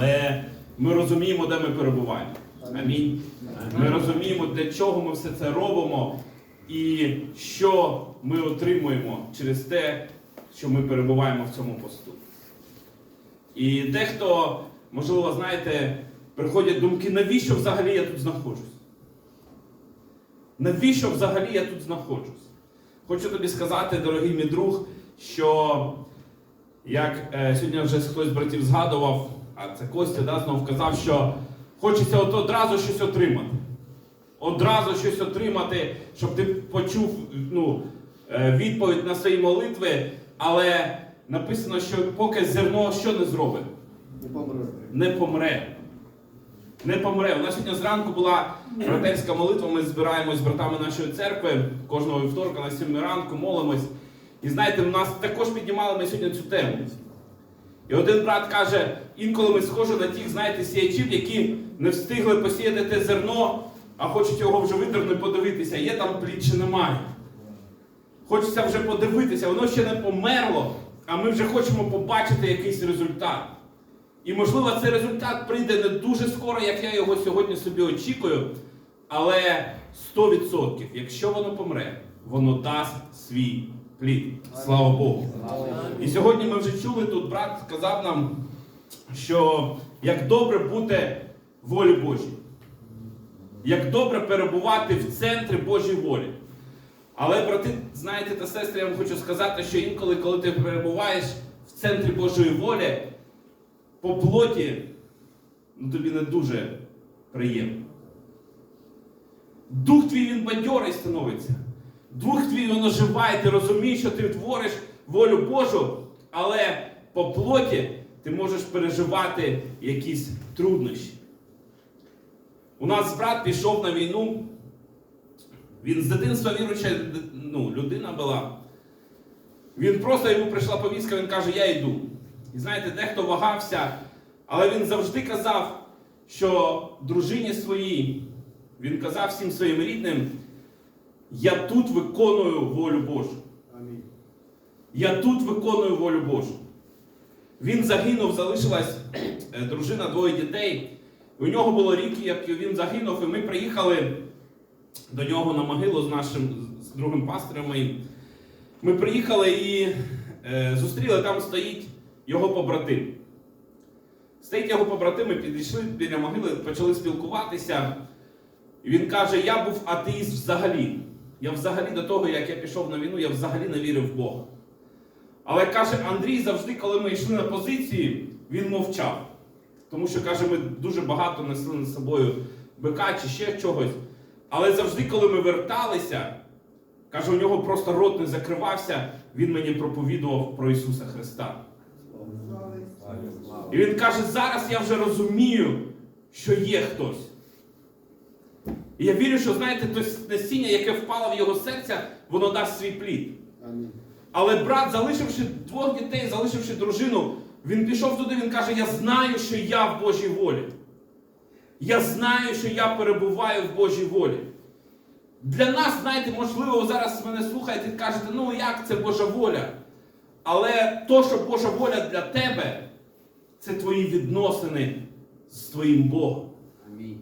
Але ми розуміємо, де ми перебуваємо. Амінь. Ми розуміємо, для чого ми все це робимо і що ми отримуємо через те, що ми перебуваємо в цьому посту. І дехто, можливо, знаєте, приходять думки, навіщо взагалі я тут знаходжусь? Навіщо взагалі я тут знаходжусь? Хочу тобі сказати, дорогий мій друг, що як е, сьогодні вже хтось з братів згадував, а це Костя да, знов казав, що хочеться от одразу щось отримати. Одразу щось отримати, щоб ти почув ну, е, відповідь на свої молитви, але написано, що поки зерно що не зробить? Не помре. не помре. Не помре. У нас сьогодні зранку була братерська молитва. Ми збираємось з братами нашої церкви кожного вівторка на 7 ранку, молимось. І знаєте, у нас також піднімали ми сьогодні цю тему. І один брат каже, інколи ми схожі на тих, знаєте, сіячів, які не встигли посіяти те зерно, а хочуть його вже витребно подивитися, є там плід чи немає. Хочеться вже подивитися, воно ще не померло, а ми вже хочемо побачити якийсь результат. І, можливо, цей результат прийде не дуже скоро, як я його сьогодні собі очікую, але 100%, якщо воно помре, воно дасть свій плід. Слава Богу. І сьогодні ми вже чули тут, брат сказав нам, що як добре бути волі Божій. Як добре перебувати в центрі Божої волі. Але, брати, знаєте та сестри, я вам хочу сказати, що інколи, коли ти перебуваєш в центрі Божої волі, по плоті ну, тобі не дуже приємно. Дух твій він бадьорий становиться. Дух твій він оживає, ти розумієш, що ти твориш волю Божу, але по плоті ти можеш переживати якісь труднощі. У нас брат пішов на війну. Він з дитинства віруюча ну, людина була. Він просто йому прийшла повістка, він каже, я йду. І знаєте, дехто вагався, але він завжди казав, що дружині своїй, він казав всім своїм рідним, я тут виконую волю Божу. Амінь. Я тут виконую волю Божу. Він загинув, залишилась е, дружина, двоє дітей. У нього було рік, як він загинув, і ми приїхали до нього на могилу з нашим з другим пастирем моїм. Ми приїхали і е, зустріли, там стоїть його побратим. Стоїть його побратим, підійшли біля могили, почали спілкуватися. І він каже: Я був атеїст взагалі. Я взагалі до того, як я пішов на війну, я взагалі не вірив в Бога. Але каже, Андрій завжди, коли ми йшли на позиції, він мовчав. Тому що, каже, ми дуже багато несли над собою бика чи ще чогось. Але завжди, коли ми верталися, каже, у нього просто рот не закривався, він мені проповідував про Ісуса Христа. І він каже, зараз я вже розумію, що є хтось. І я вірю, що знаєте, то насіння, яке впало в його серце, воно дасть свій плід. Амінь. Але брат, залишивши двох дітей, залишивши дружину, він пішов туди, він каже: Я знаю, що я в Божій волі. Я знаю, що я перебуваю в Божій волі. Для нас, знаєте, можливо, ви зараз мене слухаєте і кажете, ну як це Божа воля? Але то, що Божа воля для тебе, це твої відносини з твоїм Богом. Амінь.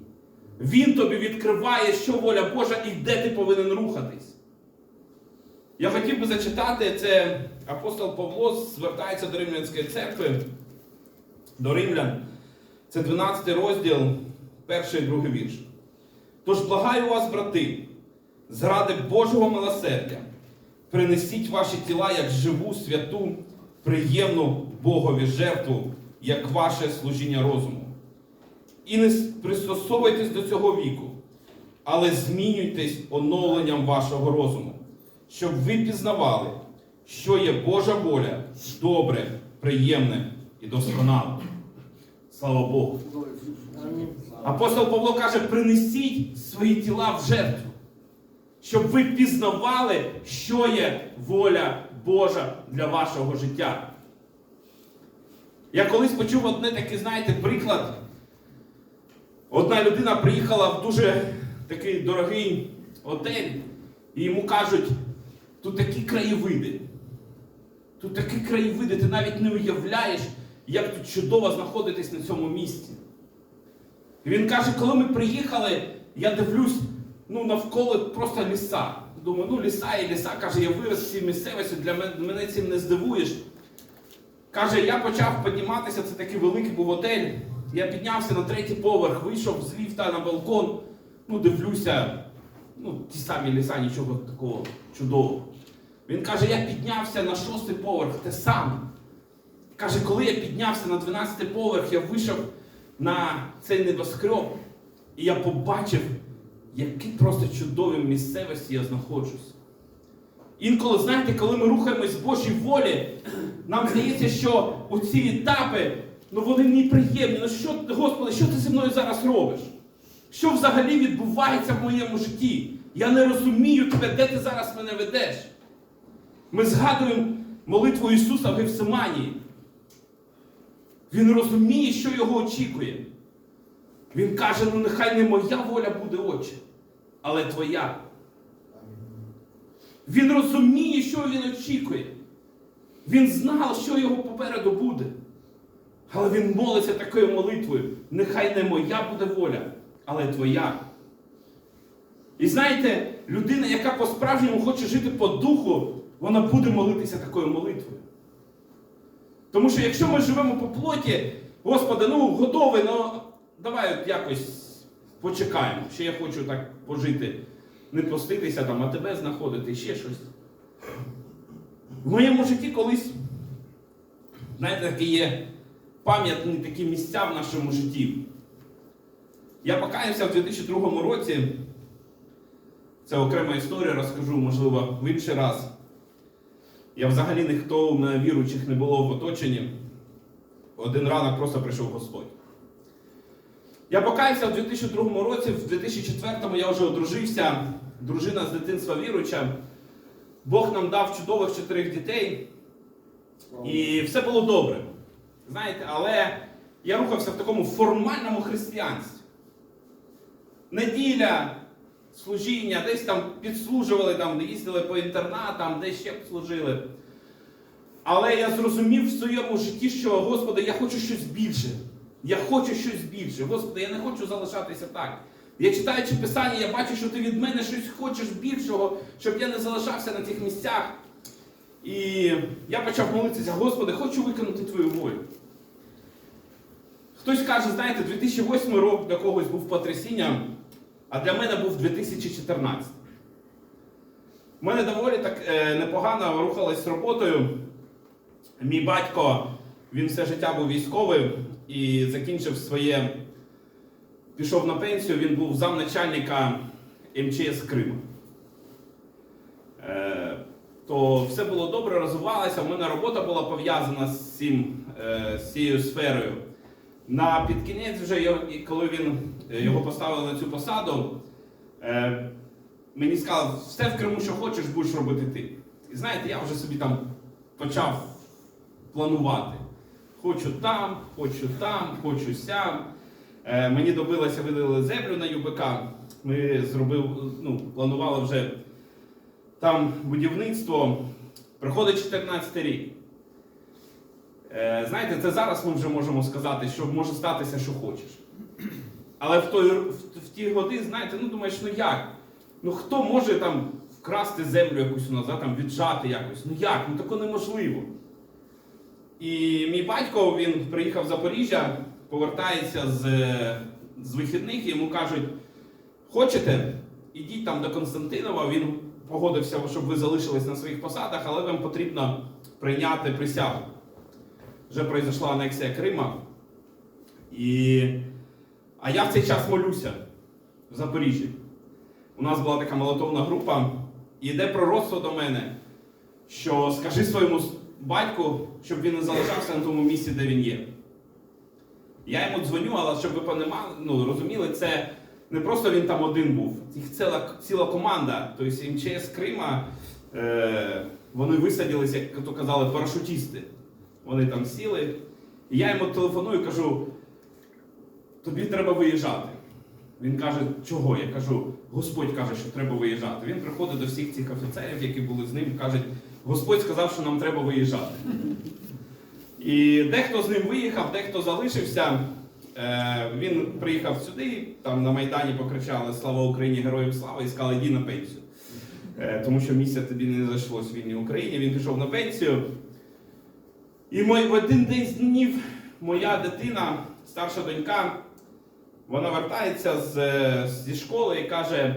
Він тобі відкриває, що воля Божа і де ти повинен рухатись. Я хотів би зачитати, це апостол Павло звертається до Римлянської церкви, до римлян. Це 12 розділ, перший і другий вірш. Тож благаю вас, брати, зради Божого милосердя, принесіть ваші тіла як живу, святу, приємну Богові жертву, як ваше служіння розуму. І не пристосовуйтесь до цього віку, але змінюйтесь оновленням вашого розуму, щоб ви пізнавали, що є Божа воля, добре, приємне і досконале. Слава Богу. Апостол Павло каже: принесіть свої тіла в жертву, щоб ви пізнавали, що є воля Божа для вашого життя. Я колись почув одне такий, знаєте, приклад. Одна людина приїхала в дуже такий дорогий готель, і йому кажуть, тут такі краєвиди. Тут такі краєвиди, ти навіть не уявляєш, як тут чудово знаходитись на цьому місці. І він каже, коли ми приїхали, я дивлюсь, ну навколо просто ліса. Думаю, ну ліса і ліса. Каже, я вирос в цій місцевості, для мене, мене цим не здивуєш. Каже, я почав підніматися, це такий великий був готель. Я піднявся на третій поверх, вийшов з ліфта на балкон, ну дивлюся, ну ті самі ліса, нічого такого чудового. Він каже, я піднявся на шостий поверх, те саме. Каже, коли я піднявся на 12 поверх, я вийшов на цей небоскреб, і я побачив, які просто чудові місцевості я знаходжусь. Інколи, знаєте, коли ми рухаємось в Божій волі, нам здається, що оці етапи, ну вони неприємні. Ну що, Господи, що ти зі мною зараз робиш? Що взагалі відбувається в моєму житті? Я не розумію тебе, де ти зараз мене ведеш. Ми згадуємо молитву Ісуса в Гефсиманії. Він розуміє, що його очікує. Він каже: ну нехай не моя воля буде очі, але твоя. Він розуміє, що він очікує. Він знав, що його попереду буде. Але він молиться такою молитвою: нехай не моя буде воля, але твоя. І знаєте, людина, яка по-справжньому хоче жити по духу, вона буде молитися такою молитвою. Тому що якщо ми живемо по плоті, Господи, ну готовий, ну давай от якось почекаємо. Ще я хочу так пожити, не поститися там, а тебе знаходити, ще щось. В моєму житті колись, знаєте, такі є пам'ятні такі місця в нашому житті. Я покаявся в 2002 році. Це окрема історія, розкажу, можливо, в інший раз. Я взагалі ніхто мене віруючих не було в оточенні. Один ранок просто прийшов Господь. Я покаявся в 2002 році, в 2004 я вже одружився, дружина з дитинства віруюча. Бог нам дав чудових чотирьох дітей, і все було добре. Знаєте, але я рухався в такому формальному християнстві. Неділя, служіння, десь там підслужували, там, їздили по інтернатам, десь ще служили. Але я зрозумів в своєму житті, що, Господи, я хочу щось більше. Я хочу щось більше. Господи, я не хочу залишатися так. Я читаючи Писання, я бачу, що ти від мене щось хочеш більшого, щоб я не залишався на тих місцях. І я почав молитися, Господи, хочу виконати Твою волю. Хтось каже, знаєте, 2008 рок для когось був потрясінням, а для мене був 2014. У мене доволі так е, непогано рухалось з роботою. Мій батько, він все життя був військовим і закінчив своє, пішов на пенсію, він був замначальника МЧС Криму. Е, то все було добре, розвивалося. У мене робота була пов'язана з, е, з цією сферою. На підкінець, вже коли він е, його поставили на цю посаду, е, мені сказали, все в Криму, що хочеш, будеш робити ти. І знаєте, я вже собі там почав планувати. Хочу там, хочу там, хочу сям. Е, мені добилося, видали землю на ЮБК. Ми зробив, ну, планували вже там будівництво. Приходить 14 рік. Е, знаєте, це зараз ми вже можемо сказати, що може статися, що хочеш. Але в, той, в, в ті годи, знаєте, ну думаєш, ну як? Ну хто може там вкрасти землю якусь у нас, да, там, віджати якось? Ну як? Ну таке неможливо. І мій батько він приїхав в Запоріжжя, повертається з, з вихідних, і йому кажуть: хочете, ідіть там до Константинова, він погодився, щоб ви залишились на своїх посадах, але вам потрібно прийняти присягу. Вже пройшла анексія Крима. І... А я в цей час молюся в Запоріжжі. У нас була така молотовна група, і йде пророцтво до мене, що скажи своєму батьку, щоб він не залишався на тому місці, де він є. Я йому дзвоню, але щоб ви понімали, ну, розуміли, це не просто він там один був, їх ціла, ціла команда. Тобто МЧС Крима, е, вони висадилися, як то казали, парашутісти. Вони там сіли. І я йому телефоную і кажу, тобі треба виїжджати. Він каже, чого? Я кажу, Господь каже, що треба виїжджати. Він приходить до всіх цих офіцерів, які були з ним, каже, Господь сказав, що нам треба виїжджати. І дехто з ним виїхав, дехто залишився. Е, Він приїхав сюди, там на Майдані покричали Слава Україні, героям слава і сказали, йди на пенсію. Е, Тому що місця тобі не зайшлось в Україні. Він пішов на пенсію. І в один день з днів моя дитина, старша донька, вона вертається з, е, зі школи і каже,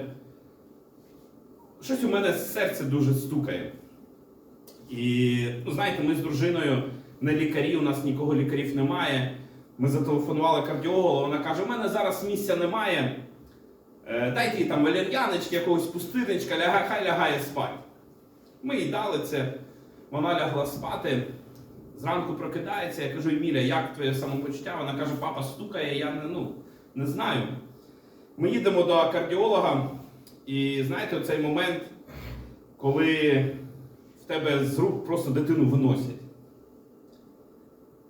щось у мене серце дуже стукає. І, ну, знаєте, ми з дружиною не лікарі, у нас нікого лікарів немає. Ми зателефонували кардіологу, вона каже, у мене зараз місця немає. Е, Дайте їй там валер'яночки, якогось пустирничка, лягай, хай лягає спати. Ми їй дали це, вона лягла спати. Зранку прокидається, я кажу, Еміля, як твоє самопочуття? Вона каже, папа стукає, я не, ну, не знаю. Ми їдемо до кардіолога, і знаєте, оцей момент, коли в тебе з рук просто дитину виносять.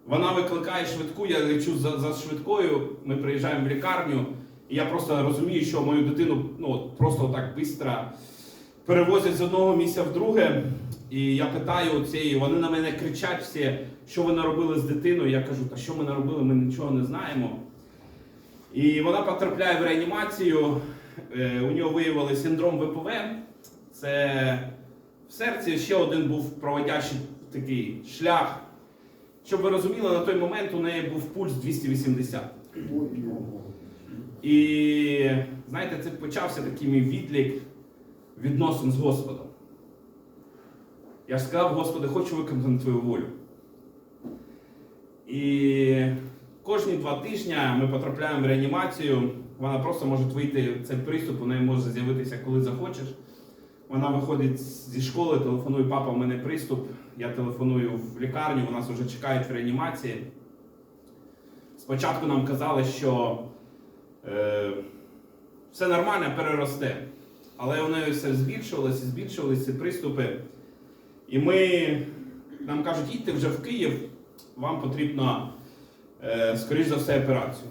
Вона викликає швидку, я лечу за, за швидкою, ми приїжджаємо в лікарню, і я просто розумію, що мою дитину ну, просто так швидко перевозять з одного місця в друге. І я питаю цієї, вони на мене кричать всі, що ви наробили з дитиною. Я кажу, та що ми наробили, ми нічого не знаємо. І вона потрапляє в реанімацію. Е, У нього виявили синдром ВПВ. Це в серці ще один був проводящий такий шлях. Щоб ви розуміли, на той момент у неї був пульс 280. І знаєте, це почався такий мій відлік відносин з Господом. Я ж сказав, Господи, хочу виконати Твою волю. І кожні два тижні ми потрапляємо в реанімацію. Вона просто може вийти цей приступ, у неї може з'явитися, коли захочеш. Вона виходить зі школи, телефонує, папа, у мене приступ. Я телефоную в лікарню, у нас вже чекають в реанімації. Спочатку нам казали, що е, все нормально, переросте. Але у неї все збільшувалося, збільшувалися ці приступи. І ми, нам кажуть, їдьте вже в Київ, вам потрібно, е, скоріш за все, операцію.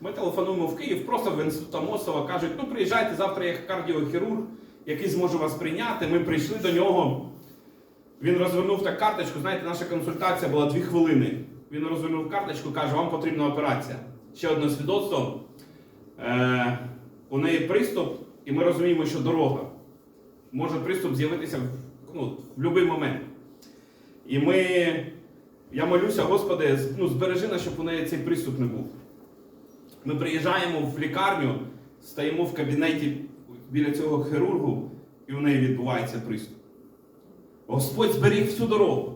Ми телефонуємо в Київ, просто в інститут Амосова, кажуть, ну приїжджайте, завтра є кардіохірург, який зможе вас прийняти. Ми прийшли до нього. Він розвернув так карточку, знаєте, наша консультація була дві хвилини. Він розвернув карточку, каже, вам потрібна операція. Ще одне свідоцтво. Е, у неї приступ, і ми розуміємо, що дорога. Може приступ з'явитися ну, в будь-який момент. І ми, я молюся, Господи, ну, збережи нас, щоб у неї цей приступ не був. Ми приїжджаємо в лікарню, стоїмо в кабінеті біля цього хірургу, і у неї відбувається приступ. Господь зберіг всю дорогу.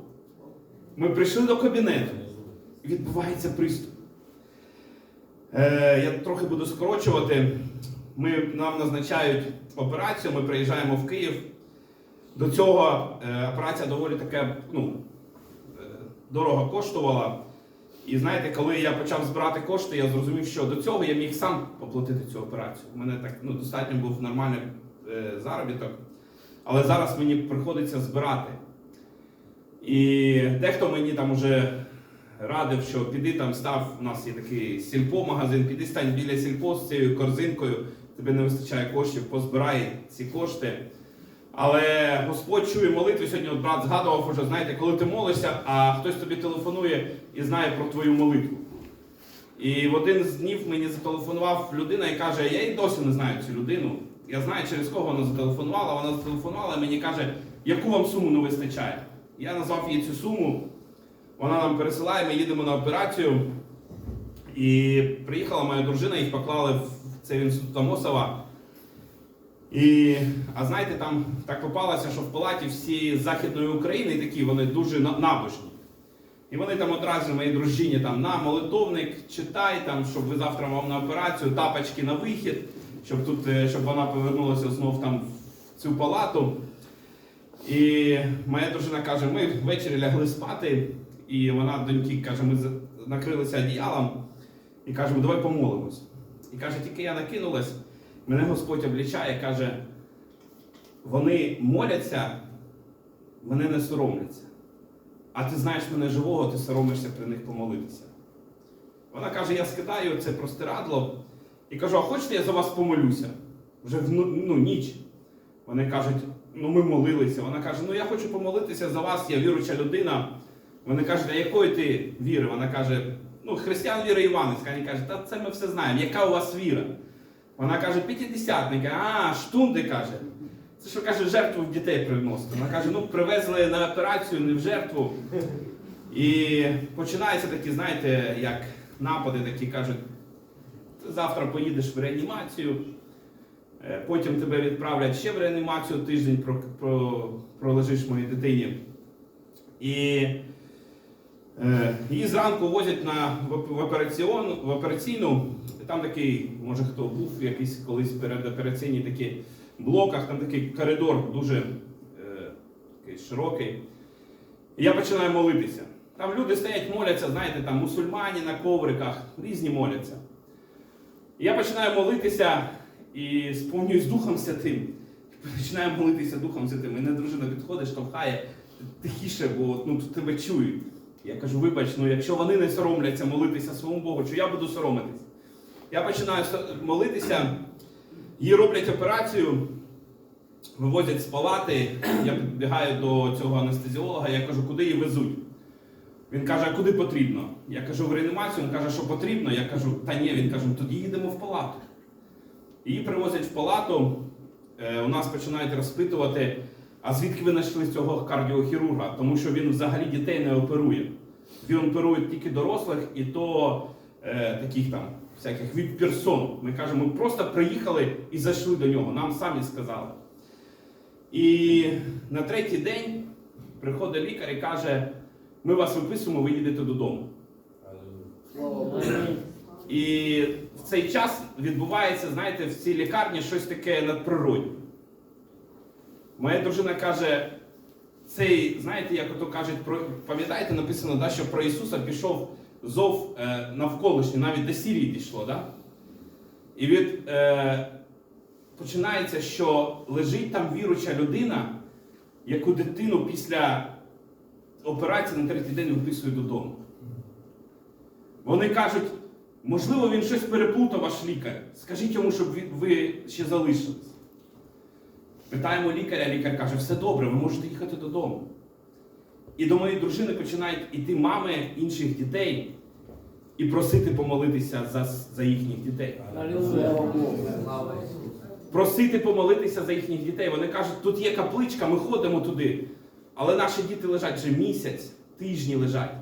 Ми прийшли до кабінету, і відбувається приступ. Е, я трохи буду скорочувати. Ми, нам назначають операцію, ми приїжджаємо в Київ. До цього е, операція доволі таке, ну, е, дорого коштувала. І знаєте, коли я почав збирати кошти, я зрозумів, що до цього я міг сам оплатити цю операцію. У мене так ну, достатньо був нормальний е, заробіток. Але зараз мені приходиться збирати. І дехто мені там уже радив, що піди там став, у нас є такий сільпо-магазин, піди стань біля сільпо з цією корзинкою, тобі не вистачає коштів, позбирай ці кошти. Але Господь чує молитви. Сьогодні от брат згадував уже, знаєте, коли ти молишся, а хтось тобі телефонує і знає про твою молитву. І в один з днів мені зателефонував людина і каже, я і досі не знаю цю людину. Я знаю, через кого вона зателефонувала. Вона зателефонувала і мені каже, яку вам суму не вистачає. Я назвав їй цю суму. Вона нам пересилає, ми їдемо на операцію. І приїхала моя дружина, їх поклали в цей інститут Амосова. І, а знаєте, там так попалося, що в палаті всі Західної України такі, вони дуже на- набожні. І вони там одразу моїй дружині там на молитовник, читай, там, щоб ви завтра вам на операцію, тапочки на вихід, щоб тут, е, щоб вона повернулася знов там в цю палату. І моя дружина каже, ми ввечері лягли спати, і вона доньки каже, ми накрилися одіялом і кажемо, давай помолимось. І каже, тільки я накинулась, мене Господь облічає, каже, вони моляться, вони не соромляться. А ти знаєш мене живого, ти соромишся при них помолитися. Вона каже: я скидаю це простирадло і кажу, а хочете, я за вас помолюся? Вже в ну, ну, ніч. Вони кажуть, ну ми молилися. Вона каже, ну я хочу помолитися за вас, я віруча людина. Вони кажуть, а якої ти віри? Вона каже, ну, християн віра Іванівська. Вони кажуть, та це ми все знаємо. Яка у вас віра? Вона каже, п'ятидесятники, а, штунди каже. Це що каже, жертву в дітей приносити. Вона каже, ну привезли на операцію, не в жертву. І починаються такі, знаєте, як напади, такі кажуть, ти завтра поїдеш в реанімацію, е, потім тебе відправлять ще в реанімацію тиждень, про, про, пролежиш моїй дитині. І е, її зранку возять на, в, операційну. Там такий, може хто був якийсь колись перед операційні такі блоках, там такий коридор дуже е, такий широкий. І я починаю молитися. Там люди стоять, моляться, знаєте, там мусульмані на ковриках, різні моляться. І я починаю молитися і сповнююсь Духом Святим. Починаю молитися Духом Святим. Мене дружина підходить, штовхає тихіше, бо ну, тебе чують. Я кажу, вибач, ну якщо вони не соромляться молитися своєму Богу, що я буду соромитись. Я починаю молитися, їй роблять операцію, вивозять з палати, я підбігаю до цього анестезіолога, я кажу, куди її везуть. Він каже, а куди потрібно? Я кажу, в реанімацію, він каже, що потрібно. Я кажу, та ні, він каже, «Ну, тоді їдемо в палату. Її привозять в палату, е, у нас починають розпитувати, а звідки ви знайшли цього кардіохірурга? Тому що він взагалі дітей не оперує. Він оперує тільки дорослих і то е, таких там всяких від персон. Ми кажемо, ми просто приїхали і зайшли до нього, нам самі сказали. І на третій день приходить лікар і каже, ми вас виписуємо, ви їдете додому. І в цей час відбувається, знаєте, в цій лікарні щось таке надприродне. Моя дружина каже, цей, знаєте, як ото кажуть, пам'ятаєте, написано, да, що про Ісуса пішов зов е, навколишній, навіть до Сірії дійшло, да? І від, е, починається, що лежить там віруча людина, яку дитину після операції на третій день виписує додому. Вони кажуть, можливо, він щось переплутав ваш лікар. Скажіть йому, щоб ви ще залишились. Питаємо лікаря, лікар каже, все добре, ви можете їхати додому. І до моєї дружини починають іти мами інших дітей і просити помолитися за, за їхніх дітей. Просити помолитися за їхніх дітей. Вони кажуть, тут є капличка, ми ходимо туди. Але наші діти лежать вже місяць, тижні лежать.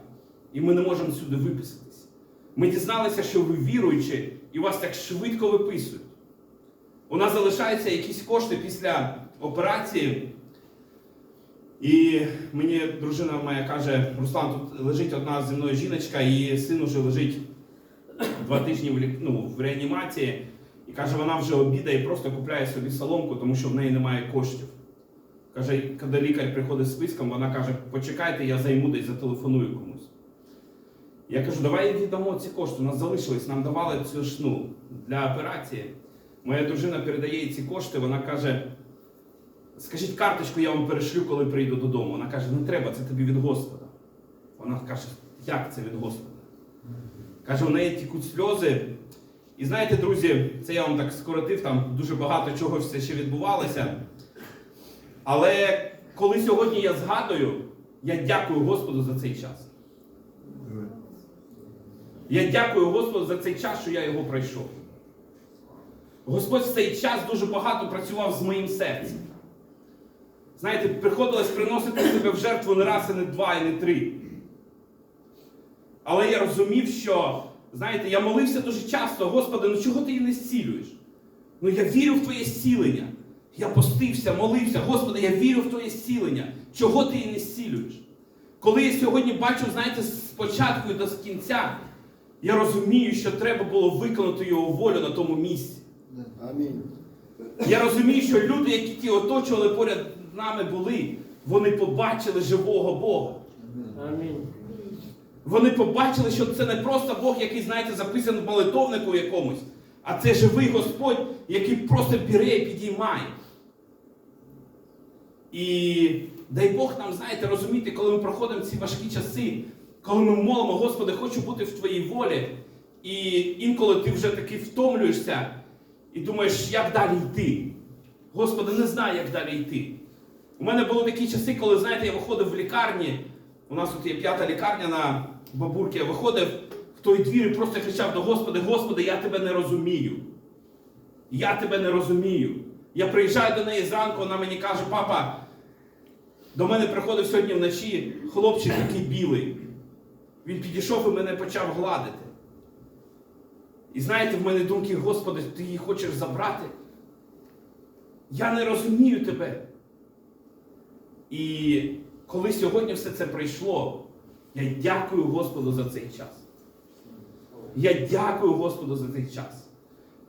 І ми не можемо сюди виписатись. Ми дізналися, що ви віруючі, і вас так швидко виписують. У нас залишаються якісь кошти після операції. І мені дружина моя каже: Руслан, тут лежить одна зі мною жіночка, її син уже лежить два тижні в, ну, в реанімації. І каже, вона вже обідає і просто купляє собі соломку, тому що в неї немає коштів. Каже, коли лікар приходить з списком, вона каже, почекайте, я займу десь зателефоную комусь. Я кажу, давай віддамо ці кошти. У нас залишились, нам давали цю ж ну, для операції. Моя дружина передає їй ці кошти, вона каже: скажіть карточку, я вам перешлю, коли прийду додому. Вона каже, не треба, це тобі від Господа. Вона каже, як це від Господа? Каже, у неї тікуть сльози. І знаєте, друзі, це я вам так скоротив, там дуже багато чого все ще відбувалося. Але коли сьогодні я згадую, я дякую Господу за цей час. Я дякую Господу за цей час, що я його пройшов. Господь в цей час дуже багато працював з моїм серцем. Знаєте, приходилось приносити себе в жертву не раз, і не два, і не три. Але я розумів, що, знаєте, я молився дуже часто, Господи, ну чого ти її не зцілюєш? Ну я вірю в Твоє зцілення. Я постився, молився, Господи, я вірю в Твоє зцілення. Чого ти її не зцілюєш? Коли я сьогодні бачу, знаєте, з початку і до кінця, я розумію, що треба було виконати його волю на тому місці. Амінь. Я розумію, що люди, які ті оточували поряд нами були, вони побачили живого Бога. Амінь. Вони побачили, що це не просто Бог, який, знаєте, записаний в молитовнику якомусь, а це живий Господь, який просто бере і підіймає. І дай Бог нам, знаєте, розуміти, коли ми проходимо ці важкі часи, коли ми молимо, Господи, хочу бути в Твоїй волі. І інколи ти вже таки втомлюєшся і думаєш, як далі йти. Господи, не знаю, як далі йти. У мене були такі часи, коли, знаєте, я виходив в лікарні, У нас тут є п'ята лікарня на бабурки. Я виходив в той двір і просто кричав до Господи, Господи, я тебе не розумію. Я тебе не розумію. Я приїжджаю до неї зранку, вона мені каже, папа, до мене приходив сьогодні вночі хлопчик такий білий. Він підійшов і мене почав гладити. І знаєте, в мене думки, Господи, ти її хочеш забрати? Я не розумію тебе. І коли сьогодні все це прийшло, я дякую Господу за цей час. Я дякую Господу за цей час.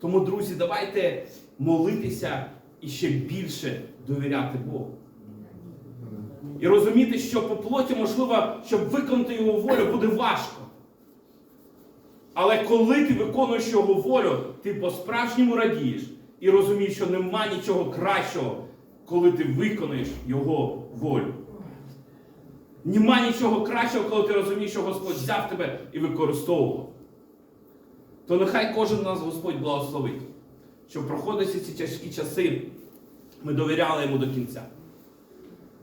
Тому, друзі, давайте молитися і ще більше довіряти Богу. І розуміти, що по плоті, можливо, щоб виконати його волю, буде важко. Але коли ти виконуєш його волю, ти по-справжньому радієш і розумієш, що нема нічого кращого, коли ти виконуєш його волю. Нема нічого кращого, коли ти розумієш, що Господь взяв тебе і використовував. То нехай кожен нас Господь благословить, щоб проходячи ці тяжкі часи, ми довіряли йому до кінця.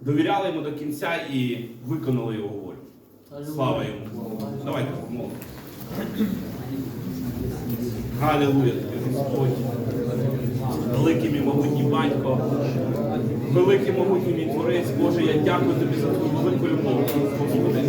Довіряли йому до кінця і виконали його волю. Слава йому. Давайте помолимо. Галилуя тобі, Господь. Великий мій могутній батько, великий могутній мій творець, Боже, я дякую тобі за твою велику любов, Господи.